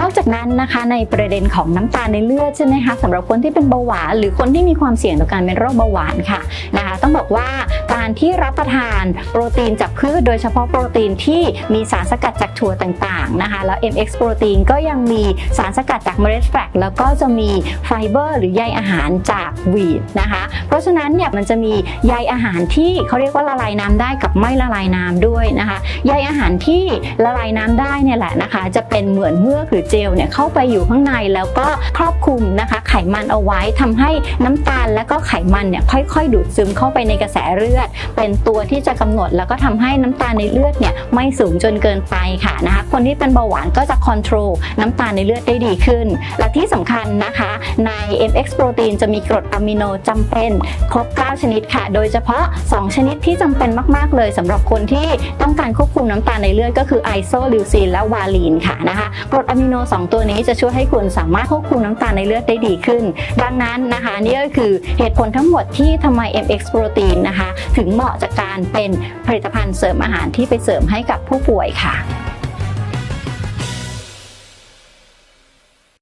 นอกจากนั้นนะคะในประเด็นของน้ำตาลในเลือดใช่ไหมคะสำหรับคนที่เป็นเบาหวาน หรือคนที่มีความเสี่ยงต่อการเป็นโรคเบาหวานค่ะนะคะต้องบอกว่า การที่รับประทานโปรตีนจากพืชโดยเฉพาะโปรตีนที่มีสารสกัดจากถั่วต่างๆนะคะ แล้ว MX โปรตีนก็ยังมีสารสกัดจากเมล็ดแฟกแล้วก็จะมีไฟเบอร์หรือใยอาหารจากวีดนะคะ เพราะฉะนั้นเนี่ยมันจะมีใยอาหารที่เขาเรียกว่าละลายน้ำได้กับไม่ละลายน้ำด้วยนะคะใยอาหารที่ละลายน้ำได้เนี่ยแหละนะคะ จะเป็นเหมือนเมือกหรือเจลเนี่ยเข้าไปอยู่ข้างในแล้วก็ครอบคลุมนะคะ ไขมันเอาไว้ทำให้น้ำตาลและก็ไขมันเนี่ยค่อยๆ ดูดซึมเข้าไปในกระแสเลือดเป็นตัวที่จะกำหนดแล้วก็ทำให้น้ำตาลในเลือดเนี่ยไม่สูงจนเกินไปค่ะนะคะคนที่เป็นเบาหวานก็จะค o n t r o l น้ำตาลในเลือดได้ดีขึ้น และที่สำคัญนะคะ ใน MX โปรตีนจะมีกรดอะมิโนจำเป็นครบ 9 ชนิดค่ะ โดยเฉพาะ 2 ชนิดที่จำเป็นมาก ๆ เลยสำหรับคนที่ต้องการควบคุมน้ำตาลในเลือดก็คือไอโซลิวซีนและวาลีนค่ะนะคะกรดอะมิโน 2 ตัวนี้จะช่วยให้คุณสามารถควบคุมน้ำตาลในเลือดได้ดีขึ้น ดังนั้นนะคะนี่ก็คือเหตุผลทั้งหมดที่ทำไม MX โปรตีนนะคะถึงเหมาะจากการเป็นผลิตภัณฑ์เสริมอาหารที่ไปเสริมให้กับผู้ป่วยค่ะ